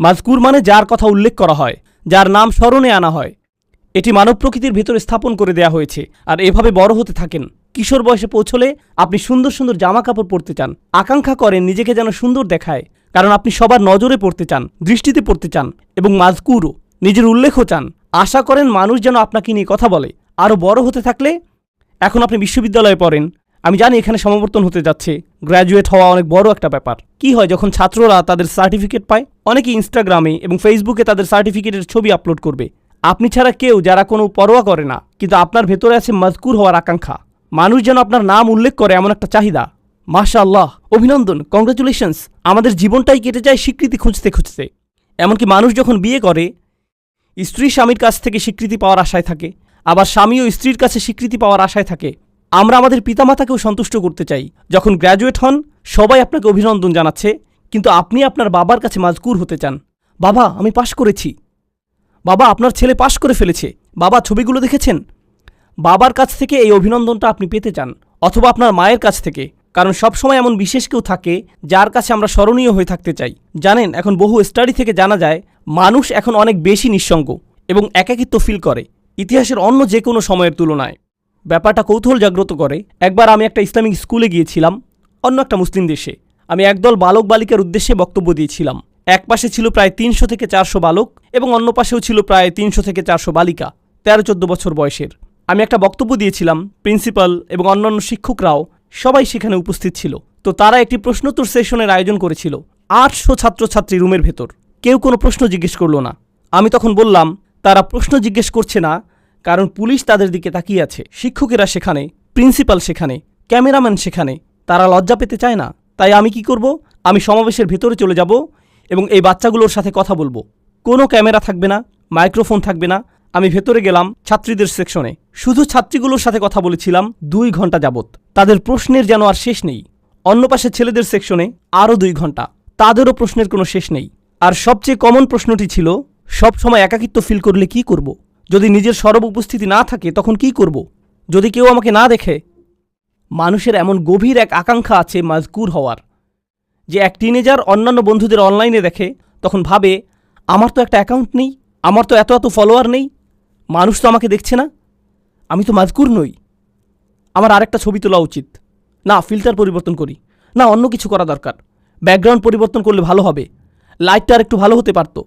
মাজকুর মানে যার কথা উল্লেখ করা হয়, যার নাম স্মরণে আনা হয়। এটি মানব প্রকৃতির ভেতরে স্থাপন করে দেয়া হয়েছে, আর এভাবে বড় হতে থাকেন। কিশোর বয়সে পৌঁছলে আপনি সুন্দর সুন্দর জামা কাপড় পরতে চান। আকাঙ্ক্ষা করেন নিজেকে যেন সুন্দর দেখায়, কারণ আপনি সবার নজরে পড়তে চান, দৃষ্টিতে পড়তে চান, এবং মাজকুরও নিজের উল্লেখও চান। আশা করেন মানুষ যেন আপনাকে নিয়ে কথা বলে। আরও বড় হতে থাকলে এখন আপনি বিশ্ববিদ্যালয়ে পড়েন আমি জানি এখানে সমাবর্তন হতে যাচ্ছে। গ্র্যাজুয়েট হওয়া অনেক বড় একটা ব্যাপার। কি হয় যখন ছাত্ররা তাদের সার্টিফিকেট পায় অনেকে ইনস্টাগ্রামে এবং ফেসবুকে তাদের সার্টিফিকেটের ছবি আপলোড করবে। আপনি ছাড়া কেউ যারা কোনো পরোয়া করে না, কিন্তু আপনার ভেতরে আছে মজকুর হওয়ার আকাঙ্ক্ষা। মানুষ যেন আপনার নাম উল্লেখ করে এমন একটা চাহিদা। মাশা আল্লাহ অভিনন্দন কংগ্রাচুলেশনস আমাদের জীবনটাই কেটে যায় স্বীকৃতি খুঁজতে খুঁজতে। এমনকি মানুষ যখন বিয়ে করে, স্ত্রী স্বামীর কাছ থেকে স্বীকৃতি পাওয়ার আশায় থাকে। আবার স্বামীও স্ত্রীর কাছে স্বীকৃতি পাওয়ার আশায় থাকে। আমরা আমাদের পিতামাতাকেও সন্তুষ্ট করতে চাই। যখন গ্র্যাজুয়েট হন, সবাই আপনাকে অভিনন্দন জানাচ্ছে, কিন্তু আপনি আপনার বাবার কাছে মাজকুর হতে চান। বাবা, আমি পাশ করেছি। বাবা, আপনার ছেলে পাশ করে ফেলেছে। বাবা, ছবিগুলো দেখেছেন? বাবার কাছ থেকে এই অভিনন্দনটা আপনি পেতে চান, অথবা আপনার মায়ের কাছ থেকে। কারণ সবসময় এমন বিশেষ কেউ থাকে, যার কাছে আমরা স্মরণীয় হয়ে থাকতে চাই। জানেন, এখন বহু স্টাডি থেকে জানা যায়, মানুষ এখন অনেক বেশি নিঃসঙ্গ এবং একাকিত্ব ফিল করে। ইতিহাসের অন্য যে কোনো সময়ের তুলনায়। ব্যাপারটা কৌতূহল জাগ্রত করে। একবার আমি একটা ইসলামিক স্কুলে গিয়েছিলাম, অন্য একটা মুসলিম দেশে। আমি একদল বালক বালিকার উদ্দেশ্যে বক্তব্য দিয়েছিলাম। এক পাশে ছিল প্রায় তিনশো থেকে চারশো বালক এবং অন্য পাশেও ছিল প্রায় তিনশো থেকে চারশো বালিকা, তেরো চোদ্দ বছর বয়সের। আমি একটা বক্তব্য দিয়েছিলাম, প্রিন্সিপাল এবং অন্যান্য শিক্ষকরাও সবাই সেখানে উপস্থিত ছিল। তো তারা একটি প্রশ্নোত্তর সেশনের আয়োজন করেছিল, আটশো ছাত্রছাত্রী রুমের ভেতর। কেউ কোনো প্রশ্ন জিজ্ঞেস করল না। আমি তখন বললাম, তারা প্রশ্ন জিজ্ঞেস করছে না কারণ পুলিশ তাদের দিকে তাকিয়ে আছে। শিক্ষকেরা সেখানে, প্রিন্সিপাল সেখানে, ক্যামেরাম্যান সেখানে। তারা লজ্জা পেতে চায় না। তাই আমি কি করব? আমি সমাবেশের ভেতরে চলে যাব এবং এই বাচ্চাগুলোর সাথে কথা বলব। কোনো ক্যামেরা থাকবে না, মাইক্রোফোন থাকবে না। আমি ভেতরে গেলাম ছাত্রীদের সেকশনে। শুধু ছাত্রীগুলোর সাথে কথা বলেছিলাম দুই ঘণ্টা যাবত তাদের প্রশ্নের যেন আর শেষ নেই। অন্য পাশে ছেলেদের সেকশনে আরও দুই ঘণ্টা। তাদেরও প্রশ্নের কোনো শেষ নেই। আর সবচেয়ে কমন প্রশ্নটি ছিল সব সময় একাকিত্ব ফিল করলে কি করব? যদি নিজের সরব উপস্থিতি না থাকে, তখন কি করব? যদি কেউ আমাকে না দেখে, মানুষের এমন গভীর এক আকাঙ্ক্ষা আছে মাজকুর হওয়ার। যে এক টিনেজার অন্যান্য বন্ধুদের অনলাইনে দেখে, তখন ভাবে, আমার তো একটা অ্যাকাউন্ট নেই, আমার তো এত এত ফলোয়ার নেই, মানুষ তো আমাকে দেখছে না, আমি তো মাজকুর নই। আমার আরেকটা ছবি তোলা উচিত। না ফিল্টার পরিবর্তন করি। না, অন্য কিছু করা দরকার। ব্যাকগ্রাউন্ড পরিবর্তন করলে ভালো হবে। লাইটটা আর একটু ভালো হতে পারত।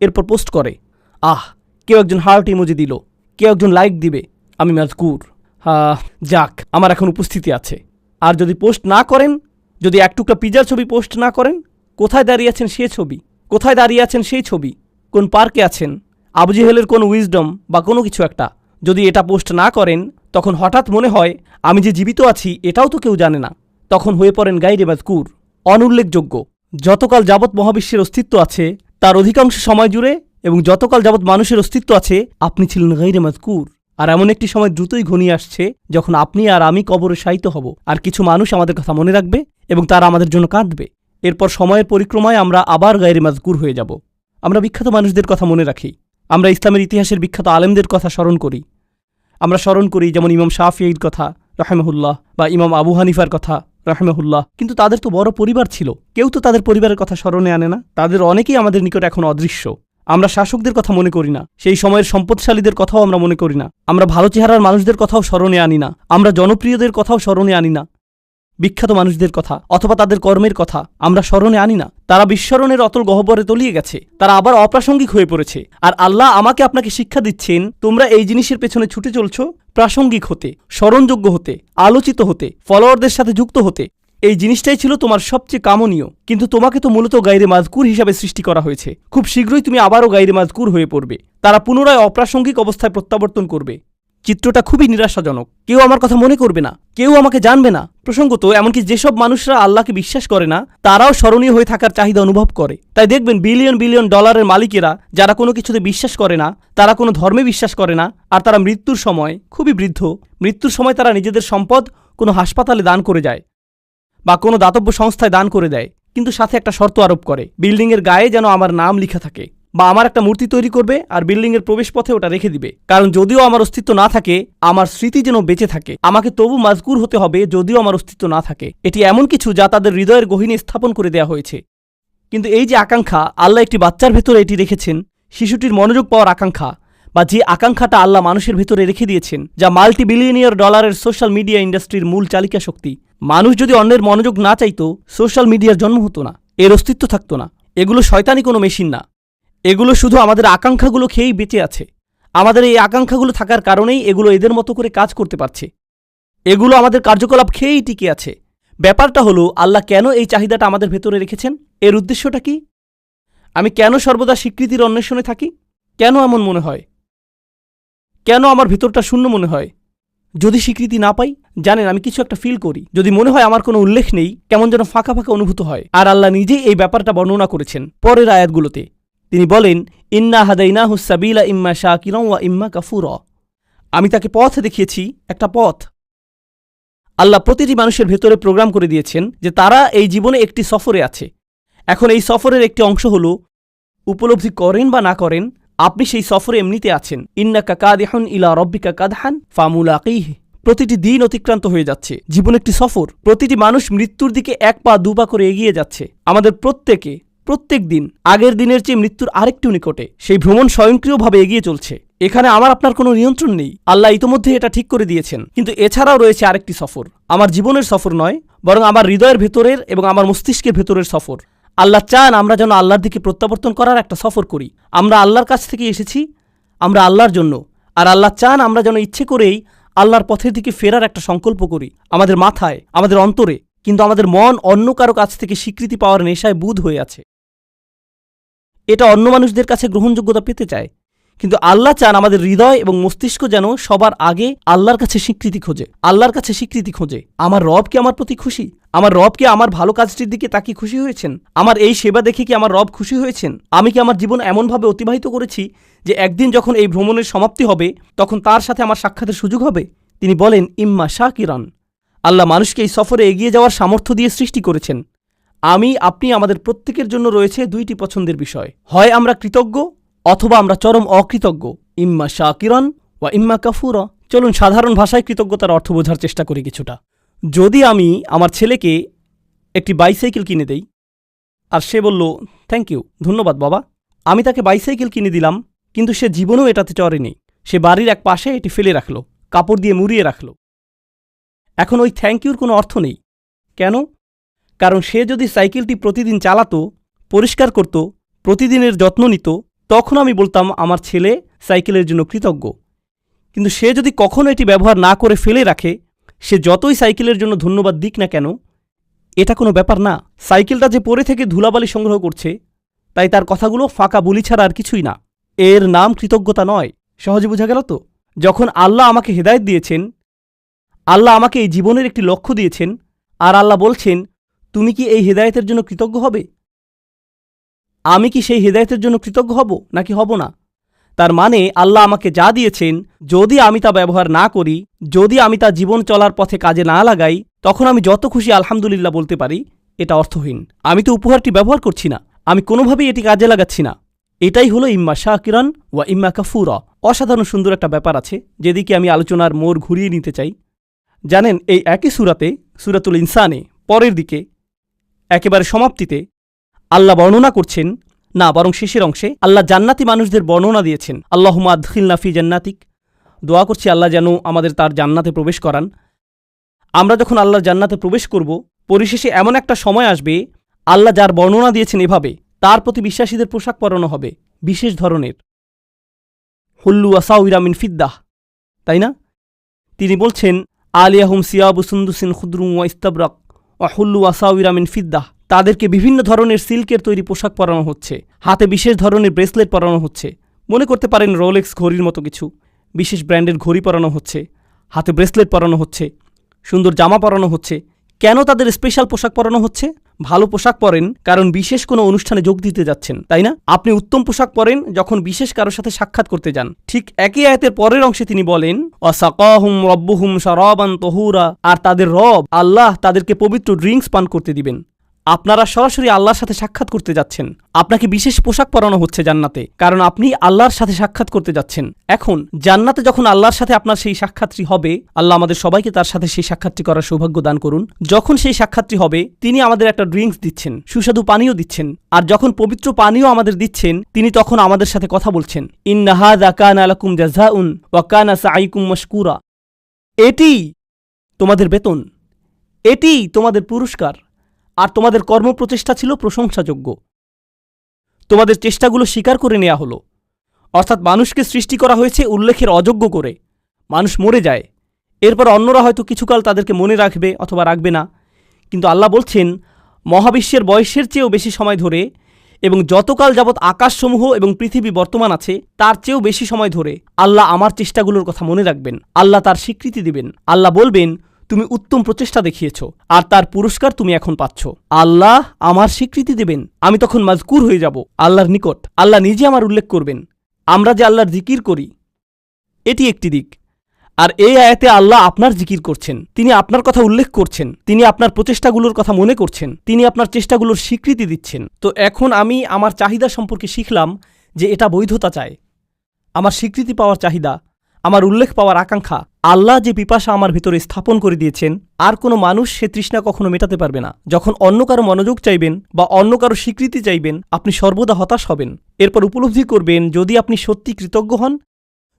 এরপর পোস্ট করে, আহ কেউ একজন হার্ট ইমোজি দিল, কেউ একজন লাইক দিবে, আমি মাজকুর হা যাক, আমার এখন উপস্থিতি আছে। আর যদি পোস্ট না করেন, যদি এক টুকরা পিজার ছবি পোস্ট না করেন, কোথায় দাঁড়িয়ে আছেন সে ছবি? কোথায় দাঁড়িয়ে আছেন সেই ছবি? কোন পার্কে আছেন? আবু জেহেলের কোন উইজডম বা কোনো কিছু একটা? যদি এটা পোস্ট না করেন, তখন হঠাৎ মনে হয়, আমি যে জীবিত আছি, এটাও তো কেউ জানে না। তখন হয়ে পড়েন গাইরে মাজকুর অনুল্লেখযোগ্য যতকাল যাবৎ মহাবিশ্বের অস্তিত্ব আছে, তার অধিকাংশ সময় জুড়ে এবং যতকাল যাবৎ মানুষের অস্তিত্ব আছে, আপনি ছিলেন গাইরে মাজকুর আর এমন একটি সময় দ্রুতই ঘনিয়ে আসছে, যখন আপনি আর আমি কবরে শায়িত হব। আর কিছু মানুষ আমাদের কথা মনে রাখবে এবং তারা আমাদের জন্য কাঁদবে। এরপর সময়ের পরিক্রমায় আমরা আবার গায়ের মাজকুর হয়ে যাব। আমরা বিখ্যাত মানুষদের কথা মনে রাখি। আমরা ইসলামের ইতিহাসের বিখ্যাত আলেমদের কথা স্মরণ করি। আমরা স্মরণ করি যেমন ইমাম শাফিঈর কথা, রাহেমহুল্লাহ, বা ইমাম আবু হানিফার কথা, রাহেমহুল্লাহ। কিন্তু তাদের তো বড় পরিবার ছিল। কেউ তো তাদের পরিবারের কথা স্মরণে আনে না। তাদের অনেকেই আমাদের নিকট এখন অদৃশ্য। আমরা শাসকদের কথা মনে করি না। সেই সময়ের সম্পদশালীদের কথাও আমরা মনে করি না। আমরা ভালো চেহারার মানুষদের কথাও স্মরণে আনি না। আমরা জনপ্রিয়দের কথাও স্মরণে আনি না। বিখ্যাত মানুষদের কথা, অথবা তাদের কর্মের কথা আমরা স্মরণে আনি না। তারা বিস্মরণের অতল গহ্বরে তলিয়ে গেছে। তারা আবার অপ্রাসঙ্গিক হয়ে পড়েছে। আর আল্লাহ আমাকে আপনাকে শিক্ষা দিচ্ছেন, তোমরা এই জিনিসের পেছনে ছুটে চলছো প্রাসঙ্গিক হতে, স্মরণযোগ্য হতে, আলোচিত হতে, ফলোয়ারদের সাথে যুক্ত হতে। এই জিনিসটাই ছিল তোমার সবচেয়ে কামনীয়। কিন্তু তোমাকে তো মূলত গাইরে মাজকুর হিসাবে সৃষ্টি করা হয়েছে। খুব শীঘ্রই তুমি আবারও গাইরে মাজকুর হয়ে পড়বে। তারা পুনরায় অপ্রাসঙ্গিক অবস্থায় প্রত্যাবর্তন করবে। চিত্রটা খুবই নিরাশাজনক। কেউ আমার কথা মনে করবে না। কেউ আমাকে জানবে না। প্রসঙ্গত, এমনকি যেসব মানুষরা আল্লাহকে বিশ্বাস করে না, তারাও স্মরণীয় হয়ে থাকার চাহিদা অনুভব করে। তাই দেখবেন, বিলিয়ন বিলিয়ন ডলারের মালিকেরা, যারা কোনো কিছুতে বিশ্বাস করে না, তারা কোনো ধর্মে বিশ্বাস করে না, আর তারা মৃত্যুর সময় খুবই বৃদ্ধ। মৃত্যুর সময় তারা নিজেদের সম্পদ কোনো হাসপাতালে দান করে যায়। বা কোনো দাতব্য সংস্থায় দান করে দেয়, কিন্তু সাথে একটা শর্ত আরোপ করে, বিল্ডিংয়ের গায়ে যেন আমার নাম লেখা থাকে বা আমার একটা মূর্তি তৈরি করবে আর বিল্ডিংয়ের প্রবেশপথে ওটা রেখে দিবে। কারণ যদিও আমার অস্তিত্ব না থাকে, আমার স্মৃতি যেন বেঁচে থাকে। আমাকে তবু মাজকুর হতে হবে যদিও আমার অস্তিত্ব না থাকে। এটি এমন কিছু যা তাদের হৃদয়ের গহিনে স্থাপন করে দেয়া হয়েছে। কিন্তু এই যে আকাঙ্ক্ষা, আল্লাহ একটি বাচ্চার ভেতরে এটি রেখেছেন, শিশুটির মনোযোগ পাওয়ার আকাঙ্ক্ষা, বা যে আকাঙ্ক্ষাটা আল্লাহ মানুষের ভেতরে রেখে দিয়েছেন, যা মাল্টি বিলিয়নিয়ার ডলারের সোশ্যাল মিডিয়া ইন্ডাস্ট্রির মূল চালিকা শক্তি মানুষ যদি অন্যের মনোযোগ না চাইতো, সোশ্যাল মিডিয়ার জন্ম হতো না, এর অস্তিত্ব থাকতো না। এগুলো শয়তানি কোনো মেশিন না। এগুলো শুধু আমাদের আকাঙ্ক্ষাগুলো খেয়েই বেঁচে আছে। আমাদের এই আকাঙ্ক্ষাগুলো থাকার কারণেই এগুলো এদের মতো করে কাজ করতে পারছে। এগুলো আমাদের কার্যকলাপ খেয়েই টিকে আছে। ব্যাপারটা হলো, আল্লাহ কেন এই চাহিদাটা আমাদের ভেতরে রেখেছেন? এর উদ্দেশ্যটা কি? আমি কেন সর্বদা স্বীকৃতির অন্বেষণে থাকি? কেন এমন মনে হয়? কেন আমার ভেতরটা শূন্য মনে হয়? যদি স্বীকৃতি না পাই, জানেন, আমি কিছু একটা ফিল করি। যদি মনে হয় আমার কোনো উল্লেখ নেই, কেমন যেন ফাঁকা ফাঁকা অনুভূত হয়। আর আল্লাহ নিজেই এই ব্যাপারটা বর্ণনা করেছেন পরের আয়াতগুলোতে। তিনি বলেন, ইন্না হাদাইনা হুসাবিলা ইম্মা শাকিরম ওয়া ইম্মা কাফুর। আমি তাকে পথ দেখিয়েছি, একটা পথ। আল্লাহ প্রতিটি মানুষের ভেতরে প্রোগ্রাম করে দিয়েছেন যে তারা এই জীবনে একটি সফরে আছে। এখন এই সফরের একটি অংশ হল, উপলব্ধি করেন বা না করেন আপনি সেই সফরে এমনিতে আছেন। ইন্নাকা কাদিহান ইলা রব্বিকা কাদহান ফামুলাকিহ। প্রতিটি দিন অতিক্রান্ত হয়ে যাচ্ছে। জীবন একটি সফর। প্রতিটি মানুষ মৃত্যুর দিকে এক পা দু পা করে এগিয়ে যাচ্ছে। আমাদের প্রত্যেকে প্রত্যেক দিন আগের দিনের চেয়ে মৃত্যুর আরেকটু নিকটে সেই ভ্রমণ স্বয়ংক্রিয়ভাবে এগিয়ে চলছে। এখানে আমার আপনার কোনো নিয়ন্ত্রণ নেই। আল্লাহ ইতোমধ্যে এটা ঠিক করে দিয়েছেন। কিন্তু এছাড়াও রয়েছে আরেকটি সফর। আমার জীবনের সফর নয়, বরং আমার হৃদয়ের ভেতরের এবং আমার মস্তিষ্কের ভেতরের সফর। আল্লাহ চান আমরা যেন আল্লাহর দিকে প্রত্যাবর্তন করার একটা সফর করি। আমরা আল্লাহর কাছ থেকে এসেছি, আমরা আল্লাহর জন্য। আর আল্লাহ চান আমরা যেন ইচ্ছে করেই আল্লাহর পথের দিকে ফেরার একটা সংকল্প করি। আমাদের মাথায়, আমাদের অন্তরে, কিন্তু আমাদের মন অন্য কারও কাছ থেকে স্বীকৃতি পাওয়ার নেশায় বুধ হয়ে আছে। এটা অন্য মানুষদের কাছে গ্রহণযোগ্যতা পেতে চায়। কিন্তু আল্লাহ চান আমাদের হৃদয় এবং মস্তিষ্ক যেন সবার আগে আল্লাহর কাছে স্বীকৃতি খোঁজে, আল্লাহর কাছে স্বীকৃতি খোঁজে। আমার রব কি আমার প্রতি খুশি? আমার রব কি আমার ভালো কাজটির দিকে তাকিয়ে খুশি হয়েছেন? আমার এই সেবা দেখে কি আমার রব খুশি হয়েছেন? আমি কি আমার জীবন এমনভাবে অতিবাহিত করেছি যে একদিন যখন এই ভ্রমণের সমাপ্তি হবে, তখন তার সাথে আমার সাক্ষাতের সুযোগ হবে? তিনি বলেন, ইম্মা শাকিরান। আল্লাহ মানুষকে এই সফরে এগিয়ে যাওয়ার সামর্থ্য দিয়ে সৃষ্টি করেছেন। আমি, আপনি আমাদের প্রত্যেকের জন্য রয়েছে দুইটি পছন্দের বিষয়। হয় আমরা কৃতজ্ঞ অথবা আমরা চরম অকৃতজ্ঞ। ইম্মা শাকিরন ওয়া ইম্মা কাফুর। চলুন সাধারণ ভাষায় কৃতজ্ঞতার অর্থ বোঝার চেষ্টা করি কিছুটা। যদি আমি আমার ছেলেকে একটি বাইসাইকেল কিনে দেই, আর সে বলল থ্যাংক ইউ ধন্যবাদ বাবা। আমি তাকে বাইসাইকেল কিনে দিলাম, কিন্তু সে জীবনেও এটাতে চড়েনি। সে বাড়ির এক পাশে এটি ফেলে রাখল, কাপড় দিয়ে মুড়িয়ে রাখল। এখন ওই থ্যাংক ইউর কোনো অর্থ নেই। কেন? কারণ সে যদি সাইকেলটি প্রতিদিন চালাতো, পরিষ্কার করত, প্রতিদিনের যত্ন নিত তখন আমি বলতাম, আমার ছেলে সাইকেলের জন্য কৃতজ্ঞ। কিন্তু সে যদি কখনো এটি ব্যবহার না করে ফেলে রাখে, সে যতই সাইকেলের জন্য ধন্যবাদ দিক না কেন, এটা কোনো ব্যাপার না। সাইকেলটা যে পরে থেকে ধুলাবালি সংগ্রহ করছে, তাই তার কথাগুলো ফাঁকা বুলি ছাড়া আর কিছুই না। এর নাম কৃতজ্ঞতা নয়। সহজে বোঝা গেল তো? যখন আল্লাহ আমাকে হেদায়েত দিয়েছেন, আল্লাহ আমাকে এই জীবনের একটি লক্ষ্য দিয়েছেন, আর আল্লাহ বলছেন, তুমি কি এই হেদায়েতের জন্য কৃতজ্ঞ হবে? আমি কি সেই হেদায়েতের জন্য কৃতজ্ঞ হব, নাকি হব না? তার মানে আল্লাহ আমাকে যা দিয়েছেন, যদি আমি তা ব্যবহার না করি, যদি আমি তা জীবন চলার পথে কাজে না লাগাই, তখন আমি যত খুশি আলহামদুলিল্লাহ বলতে পারি, এটা অর্থহীন। আমি তো উপহারটি ব্যবহার করছি না, আমি কোনোভাবেই এটি কাজে লাগাচ্ছি না। এটাই হলো ইম্মা শাকিরান ওয়া ইম্মা কাফুরা। অসাধারণ সুন্দর একটা ব্যাপার আছে, যেদিকে আমি আলোচনার মোড় ঘুরিয়ে নিতে চাই। জানেন, এই একই সুরাতে, সুরাতুল ইনসানে, পরের দিকে, একেবারে সমাপ্তিতে আল্লাহ বর্ণনা করছেন, না, বরং শেষের অংশে আল্লাহ জান্নাতি মানুষদের বর্ণনা দিয়েছেন। আল্লাহ আদখিল নাফি জান্নাতিক। দোয়া করছি আল্লাহ যেন আমাদের তার জান্নাতে প্রবেশ করান। আমরা যখন আল্লাহর জান্নাতে প্রবেশ করব, পরিশেষে এমন একটা সময় আসবে, আল্লাহ যার বর্ণনা দিয়েছেন এভাবে, তার প্রতি বিশ্বাসীদের পোশাক পরানো হবে, বিশেষ ধরনের। হুল্লু আসাউরা মিন ফিদ্দাহ। তাই না? তিনি বলছেন, আলিয়াহুম সিয়াবু সুন্দুসিন খুদ্রু ওয়া ইস্তাবরাক, অহুল্লু আসাউরা মিন ফিদ্দাহ। তাদেরকে বিভিন্ন ধরনের সিল্কের তৈরি পোশাক পরানো হচ্ছে। হাতে বিশেষ ধরনের ব্রেসলেট পরানো হচ্ছে। মনে করতে পারেন রোলেক্স ঘড়ির মতো কিছু। বিশেষ ব্র্যান্ডের ঘড়ি পরানো হচ্ছে। হাতে ব্রেসলেট পরানো হচ্ছে। সুন্দর জামা পরানো হচ্ছে। কেন তাদের স্পেশাল পোশাক পরানো হচ্ছে? ভালো পোশাক পরেন কারণ বিশেষ কোনো অনুষ্ঠানে যোগ দিতে যাচ্ছেন, তাই না? আপনি উত্তম পোশাক পরেন যখন বিশেষ কারোর সাথে সাক্ষাৎ করতে যান। ঠিক একই আয়াতের পরের অংশে তিনি বলেন অসাকাহুম রব্বুহুম সরাবান তহুরা। আর তাদের রব, আল্লাহ, তাদেরকে পবিত্র ড্রিঙ্কস পান করতে দিবেন। আপনারা সরাসরি আল্লাহর সাথে সাক্ষাৎ করতে যাচ্ছেন। আপনাকে বিশেষ পোশাক পরানো হচ্ছে জান্নাতে, কারণ আপনি আল্লাহর সাথে সাক্ষাৎ করতে যাচ্ছেন। এখন, জান্নাতে যখন আল্লাহর সাথে আপনার সেই সাক্ষাৎটি হবে, আল্লাহ আমাদের সবাইকে তার সাথে সেই সাক্ষাৎটি করার সৌভাগ্য দান করুন। যখন সেই সাক্ষাৎটি হবে, তিনি আমাদের একটা ড্রিঙ্কস দিচ্ছেন, সুস্বাদু পানীয় দিচ্ছেন, আর যখন পবিত্র পানীয় আমাদের দিচ্ছেন, তিনি তখন আমাদের সাথে কথা বলছেন। ইন্নাহাদা আলাকুম এটি তোমাদের বেতন, এটি তোমাদের পুরস্কার। আর তোমাদের কর্মপ্রচেষ্টা ছিল প্রশংসাযোগ্য। তোমাদের চেষ্টাগুলো স্বীকার করে নেওয়া হলো। অর্থাৎ মানুষকে সৃষ্টি করা হয়েছে উল্লেখের অযোগ্য করে। মানুষ মরে যায়। এরপর অন্যরা হয়তো কিছুকাল তাদেরকে মনে রাখবে অথবা রাখবে না। কিন্তু আল্লাহ বলছেন, মহাবিশ্বের বয়সের চেয়েও বেশি সময় ধরে এবং যতকাল যাবৎ আকাশসমূহ এবং পৃথিবী বর্তমান আছে, তার চেয়েও বেশি সময় ধরে আল্লাহ আমার চেষ্টাগুলোর কথা মনে রাখবেন। আল্লাহ তার স্বীকৃতি দিবেন। আল্লাহ বলবেন তুমি উত্তম প্রচেষ্টা দেখিয়েছ, আর তার পুরস্কার তুমি এখন পাচ্ছ। আল্লাহ আমার স্বীকৃতি দেবেন, আমি তখন মাজকুর হয়ে যাব আল্লাহর নিকট। আল্লাহ নিজে আমার উল্লেখ করবেন। আমরা যে আল্লাহর জিকির করি, এটি একটি দিক। আর এই আয়াতে আল্লাহ আপনার জিকির করছেন। তিনি আপনার কথা উল্লেখ করছেন। তিনি আপনার প্রচেষ্টাগুলোর কথা মনে করছেন। তিনি আপনার চেষ্টাগুলোর স্বীকৃতি দিচ্ছেন। তো এখন আমি আমার চাহিদা সম্পর্কে শিখলাম যে এটা বৈধতা চায় আমার স্বীকৃতি পাওয়ার চাহিদা আমার উল্লেখ পাওয়ার আকাঙ্ক্ষা, আল্লাহ যে পিপাসা আমার ভিতরে স্থাপন করে দিয়েছেন, আর কোনো মানুষ সে তৃষ্ণা কখনো মেটাতে পারবে না। যখন অন্য কারও মনোযোগ চাইবেন বা অন্য কারও স্বীকৃতি চাইবেন, আপনি সর্বদা হতাশ হবেন। এরপর উপলব্ধি করবেন, যদি আপনি সত্যি কৃতজ্ঞ হন,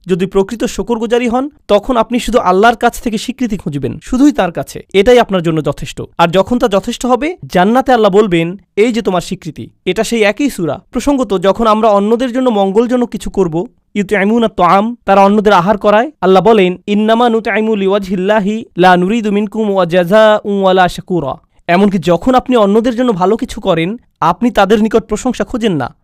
যদি প্রকৃত শকরগুজারি হন, তখন আপনি শুধু আল্লাহর কাছ থেকে স্বীকৃতি খুঁজবেন, শুধুই তার কাছে। এটাই আপনার জন্য যথেষ্ট। আর যখন তা যথেষ্ট হবে, জান্নাতে আল্লাহ বলবেন, এই যে তোমার স্বীকৃতি, এটা সেই একই সুরা। প্রসঙ্গত, যখন আমরা অন্যদের জন্য মঙ্গলজনক কিছু করব ইউতে আইমুন তারা অন্যদের আহার করায়। আল্লাহ বলেন, ইন্নামা নুতে আইমুল লা নুরিদু মিনকুম ওয়া ওয়ালা শাকুরা। এমনকি যখন আপনি অন্যদের জন্য ভালো কিছু করেন, আপনি তাদের নিকট প্রশংসা খোঁজেন না।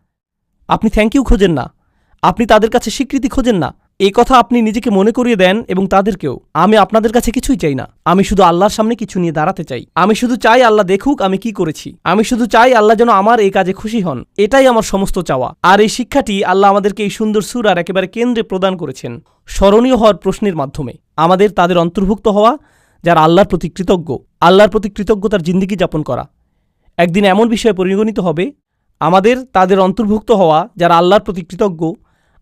আপনি থ্যাংক ইউ খোঁজেন না। আপনি তাদের কাছে স্বীকৃতি খোঁজেন না। এই কথা আপনি নিজেকে মনে করিয়ে দেন এবং তাদেরকেও। আমি আপনাদের কাছে কিছুই চাই না। আমি শুধু আল্লাহর সামনে কিছু নিয়ে দাঁড়াতে চাই। আমি শুধু চাই আল্লাহ দেখুক আমি কি করেছি। আমি শুধু চাই আল্লাহ যেন আমার এই কাজে খুশি হন। এটাই আমার সমস্ত চাওয়া। আর এই শিক্ষাটি আল্লাহ আমাদেরকে এই সুন্দর সুরার একেবারে কেন্দ্রে প্রদান করেছেন। স্মরণীয় হওয়ার প্রশ্নের মাধ্যমে। আমাদের তাদের অন্তর্ভুক্ত হওয়া, যারা আল্লাহর প্রতি কৃতজ্ঞ। আল্লাহর প্রতি কৃতজ্ঞতার জিন্দিগি যাপন করা। একদিন এমন বিষয়ে পরিগণিত হবে, আমাদের তাদের অন্তর্ভুক্ত হওয়া, যারা আল্লাহর প্রতি কৃতজ্ঞ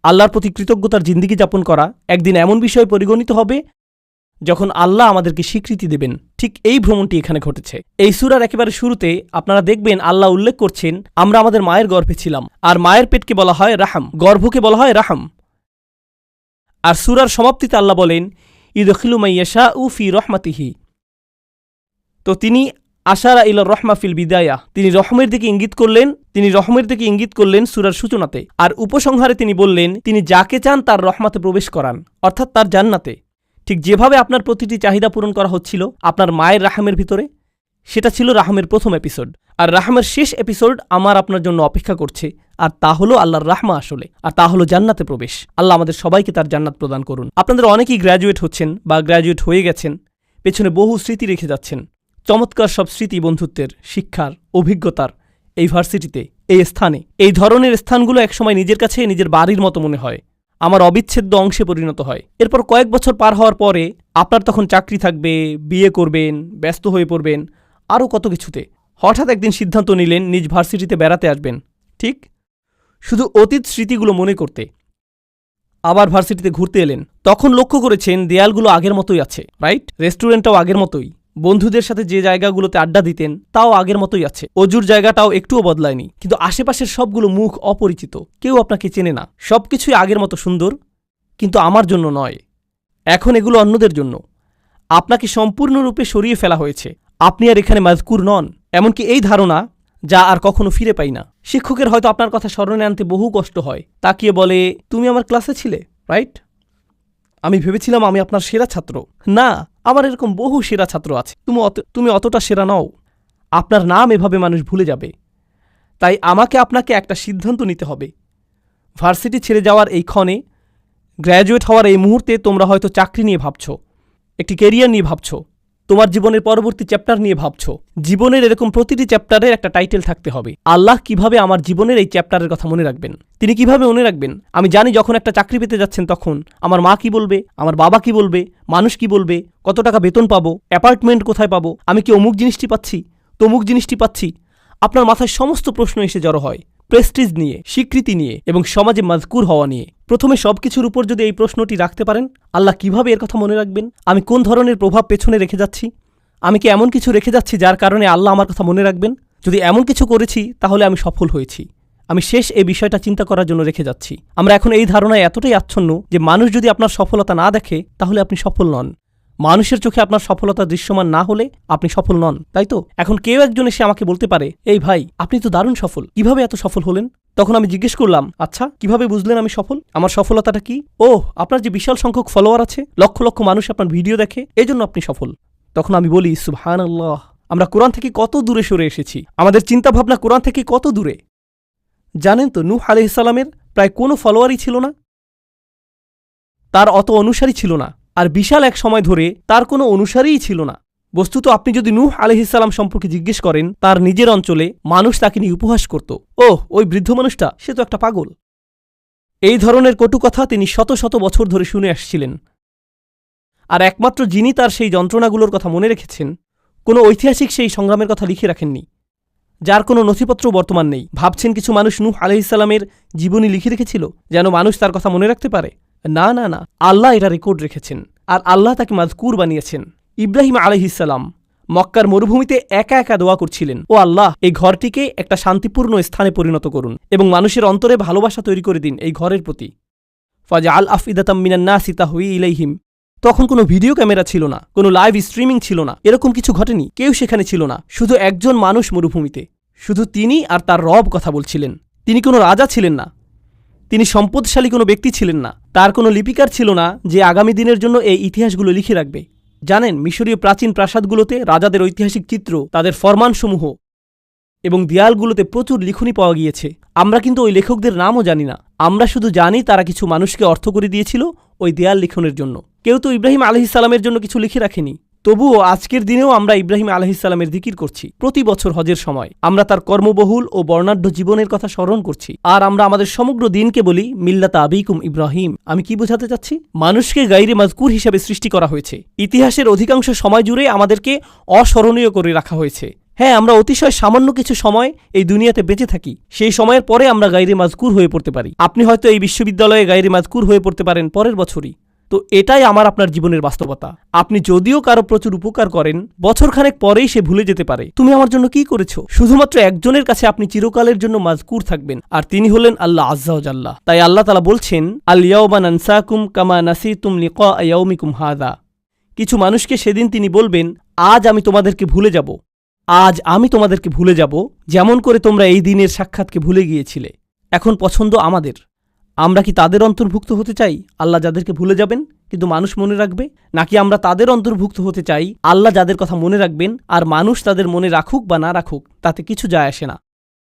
আল্লাহর প্রতি কৃতজ্ঞতার জিন্দিগি যাপন করা একদিন এমন বিষয়ে পরিগণিত হবে যখন আল্লাহ আমাদেরকে স্বীকৃতি দেবেন। ঠিক এই ভ্রমণটি এখানে ঘটেছে। এই সুরার একেবারে শুরুতে আপনারা দেখবেন আল্লাহ উল্লেখ করছেন, আমরা আমাদের মায়ের গর্ভে ছিলাম। আর মায়ের পেটকে বলা হয় রাহাম, গর্ভকে বলা হয় রাহাম। আর সুরার সমাপ্তিতে আল্লাহ বলেন, ইদখিলু মাইয়াশা উ ফি রহমাতিহি। তো তিনি আশারা ইল রহমা ফিল বিদায়া। তিনি রহমের দিকে ইঙ্গিত করলেন, তিনি রহমের দিকে ইঙ্গিত করলেন সুরার সূচনাতে। আর উপসংহারে তিনি বললেন, তিনি যাকে চান তার রহমাতে প্রবেশ করান, অর্থাৎ তার জান্নাতে। ঠিক যেভাবে আপনার প্রতিটি চাহিদা পূরণ করা হচ্ছিল, আপনার মায়ের রাহামের ভিতরে, সেটা ছিল রাহমের প্রথম এপিসোড। আর রাহামের শেষ এপিসোড আমার আপনার জন্য অপেক্ষা করছে, আর তা হলো আল্লাহর রাহমা আসলে, আর তা হলো জান্নাতে প্রবেশ। আল্লাহ আমাদের সবাইকে তার জান্নাত প্রদান করুন। আপনাদের অনেকেই গ্র্যাজুয়েট হচ্ছেন বা গ্র্যাজুয়েট হয়ে গেছেন, পেছনে বহু স্মৃতি রেখে যাচ্ছেন। চমৎকার সব স্মৃতি বন্ধুত্বের, শিক্ষার, অভিজ্ঞতার এই ভার্সিটিতে, এই স্থানে। এই ধরনের স্থানগুলো একসময় নিজের কাছে, নিজের বাড়ির মতো মনে হয়। আমার অবিচ্ছেদ্য অংশে পরিণত হয়। এরপর কয়েক বছর পার হওয়ার পরে আপনার তখন চাকরি থাকবে, বিয়ে করবেন, ব্যস্ত হয়ে পড়বেন, আরও কত কিছুতে। হঠাৎ একদিন সিদ্ধান্ত নিলেন নিজ ভার্সিটিতে বেড়াতে আসবেন। ঠিক? শুধু অতীত স্মৃতিগুলো মনে করতে। আবার ভার্সিটিতে ঘুরতে এলেন। তখন লক্ষ্য করেছেন দেয়ালগুলো আগের মতোই আছে, রাইট? রেস্টুরেন্টটাও আগের মতোই। বন্ধুদের সাথে যে জায়গাগুলোতে আড্ডা দিতেন, তাও আগের মতোই আছে। অজুর জায়গাটাও একটুও বদলায়নি, কিন্তু আশেপাশের সবগুলো মুখ অপরিচিত। কেউ আপনাকে চেনে না। সবকিছুই আগের মতো সুন্দর, কিন্তু আমার জন্য নয়। এখন এগুলো অন্যদের জন্য। আপনাকে সম্পূর্ণরূপে সরিয়ে ফেলা হয়েছে। আপনি আর এখানে মাজকুর নন। এমনকি এই ধারণা, যা আর কখনো ফিরে পাই না। শিক্ষকের হয়তো আপনার কথা স্মরণে আনতে বহু কষ্ট হয়। তাকিয়ে বলে, তুমি আমার ক্লাসে ছিলে, রাইট? আমি ভেবেছিলাম আমি আপনার সেরা ছাত্র। না আমার এরকম বহু সেরা ছাত্র আছে। তুমি অত, তুমি অতটা সেরা নও। আপনার নাম এভাবে মানুষ ভুলে যাবে। তাই আমাকে আপনাকে একটা সিদ্ধান্ত নিতে হবে। ভার্সিটি ছেড়ে যাওয়ার এই ক্ষণে, গ্র্যাজুয়েট হওয়ার এই মুহূর্তে তোমরা হয়তো চাকরি নিয়ে ভাবছ, একটি কেরিয়ার নিয়ে ভাবছ। তোমার জীবনের পরবর্তী চ্যাপ্টার নিয়ে ভাবছ। জীবনের এরকম প্রতিটি চ্যাপ্টারের একটা টাইটেল থাকতে হবে। আল্লাহ কীভাবে আমার জীবনের এই চ্যাপ্টারের কথা মনে রাখবেন? তিনি কীভাবে মনে রাখবেন? আমি জানি যখন একটা চাকরি পেতে যাচ্ছেন তখন আমার মা কি বলবে? আমার বাবা কি বলবে? মানুষ কি বলবে? কত টাকা বেতন পাবো? অ্যাপার্টমেন্ট কোথায় পাবো? আমি কি অমুক জিনিসটি পাচ্ছি? তমুক জিনিসটি পাচ্ছি? আপনার মাথায় সমস্ত প্রশ্ন এসে জড়ো হয়। প্রেস্টিজ নিয়ে, স্বীকৃতি নিয়ে এবং সমাজে মাজকুর হওয়া নিয়ে। প্রথমে সবকিছুর উপর যদি এই প্রশ্নটি রাখতে পারেন, আল্লাহ কীভাবে এর কথা মনে রাখবেন? আমি কোন ধরনের প্রভাব পেছনে রেখে যাচ্ছি? আমি কি এমন কিছু রেখে যাচ্ছি যার কারণে আল্লাহ আমার কথা মনে রাখবেন? যদি এমন কিছু করেছি, তাহলে আমি সফল হয়েছি। আমি শেষ এই বিষয়টা চিন্তা করার জন্য রেখে যাচ্ছি। আমরা এখন এই ধারণায় এতটাই আচ্ছন্ন যে মানুষ যদি আপনার সফলতা না দেখে, তাহলে আপনি সফল নন। মানুষের চোখে আপনার সফলতা দৃশ্যমান না হলে আপনি সফল নন, তাই তো? এখন কেউ একজন এসে আমাকে বলতে পারে, এই ভাই, আপনি তো দারুণ সফল। কীভাবে এত সফল হলেন? তখন আমি জিজ্ঞেস করলাম আচ্ছা কীভাবে বুঝলেন আমি সফল? আমার সফলতাটা কি? ও আপনার যে বিশাল সংখ্যক ফলোয়ার আছে, লক্ষ লক্ষ মানুষ আপনার ভিডিও দেখে, এজন্য আপনি সফল। তখন আমি বলি সুবহান আল্লাহ আমরা কোরআন থেকে কত দূরে সরে এসেছি? আমাদের চিন্তাভাবনা কোরআন থেকে কত দূরে? জানেন তো, নূহ আলহিসাল্লামের প্রায় কোনো ফলোয়ারই ছিল না। তার অত অনুসারী ছিল না। আর বিশাল এক সময় ধরে তার কোনো অনুসারীই ছিল না। বস্তুত আপনি যদি নূহ আলহিসাল্লাম সম্পর্কে জিজ্ঞেস করেন, তার নিজের অঞ্চলে মানুষ তাকে নিয়ে উপহাস করত। ও ওই বৃদ্ধ মানুষটা, সে তো একটা পাগল। এই ধরনের কটু কথা তিনি শত শত বছর ধরে শুনে আসছিলেন। আর একমাত্র যিনি তার সেই যন্ত্রণাগুলোর কথা মনে রেখেছেন, কোনো ঐতিহাসিক সেই সংগ্রামের কথা লিখে রাখেননি। যার কোনো নথিপত্র বর্তমান নেই। ভাবছেন কিছু মানুষ নূহ আলহিসাল্লামের জীবনী লিখে রেখেছিল, যেন মানুষ তার কথা মনে রাখতে পারে? না না না, আল্লাহ এটা রেকর্ড রেখেছেন আর আল্লাহ তাকে মাজকুর বানিয়েছেন। ইব্রাহিম আলহিসাল্লাম মক্কার মরুভূমিতে একা একা দোয়া করছিলেন। ও আল্লাহ, এই ঘরটিকে একটা শান্তিপূর্ণ স্থানে পরিণত করুন এবং মানুষের অন্তরে ভালোবাসা তৈরি করে দিন এই ঘরের প্রতি। ফাজা আল মিনান্না সিতা হুই ইলাইহিম। তখন কোনো ভিডিও ক্যামেরা ছিল না, কোনো লাইভ স্ট্রিমিং ছিল না, এরকম কিছু ঘটেনি, কেউ সেখানে ছিল না, শুধু একজন মানুষ মরুভূমিতে। শুধু তিনি আর তার রব কথা বলছিলেন। তিনি কোনো রাজা ছিলেন না তিনি সম্পদশালী কোনো ব্যক্তি ছিলেন না। তার কোনো লিপিকার ছিল না যে আগামী দিনের জন্য এই ইতিহাসগুলো লিখে রাখবে। জানেন, মিশরীয় প্রাচীন প্রাসাদগুলোতে রাজাদের ঐতিহাসিক চিত্র, তাদের ফরমানসমূহ এবং দেয়ালগুলোতে প্রচুর লিখনি পাওয়া গিয়েছে। আমরা কিন্তু ওই লেখকদের নামও জানি না। আমরা শুধু জানি তারা কিছু মানুষকে অর্থ করে দিয়েছিল ওই দেয়াল লিখনের জন্য। কেউ তো ইব্রাহিম আলহিসাল্লামের জন্য কিছু লিখে রাখেনি। তবুও আজকের দিনেও আমরা ইব্রাহিম আলহিসাল্লামের দিকির করছি। প্রতি বছর হজের সময় আমরা তার কর্মবহুল ও বর্ণাঢ্য জীবনের কথা স্মরণ করছি। আর আমরা আমাদের সমগ্র দিনকে বলি মিল্লাতা আবিকুম ইব্রাহিম। আমি কি বোঝাতে চাচ্ছি? মানুষকে গাইরে মাজকুর হিসাবে সৃষ্টি করা হয়েছে। ইতিহাসের অধিকাংশ সময় জুড়ে আমাদেরকে অস্মরণীয় করে রাখা হয়েছে। হ্যাঁ আমরা অতিশয় সামান্য কিছু সময় এই দুনিয়াতে বেঁচে থাকি। সেই সময়ের পরে আমরা গাইরে মাজকুর হয়ে পড়তে পারি। আপনি হয়তো এই বিশ্ববিদ্যালয়ে গাইরে মাজকুর হয়ে পড়তে পারেন পরের বছরই। তো এটাই আমার আপনার জীবনের বাস্তবতা। আপনি যদিও কারও প্রচুর উপকার করেন, বছরখানেক পরেই সে ভুলে যেতে পারে। তুমি আমার জন্য কি করেছ? শুধুমাত্র একজনের কাছে আপনি চিরকালের জন্য মাজকুর থাকবেন, আর তিনি হলেন আল্লাহ আজ্জাউজাল্লাহ তাই আল্লাহ তালা বলছেন আলিয়াউবা নানসাকুম কামা নাসিতুম লিকা ইয়াউমিকুম হাদা কিছু মানুষকে সেদিন তিনি বলবেন, আজ আমি তোমাদেরকে ভুলে যাব। আজ আমি তোমাদেরকে ভুলে যাব, যেমন করে তোমরা এই দিনের সাক্ষাৎকে ভুলে গিয়েছিলে। এখন পছন্দ আমাদের। আমরা কি তাদের অন্তর্ভুক্ত হতে চাই? আল্লাহ যাদেরকে ভুলে যাবেন, কিন্তু মানুষ মনে রাখবে? নাকি আমরা তাদের অন্তর্ভুক্ত হতে চাই? আল্লাহ যাদের কথা মনে রাখবেন, আর মানুষ তাদের মনে রাখুক বা না রাখুক, তাতে কিছু যায় আসে না।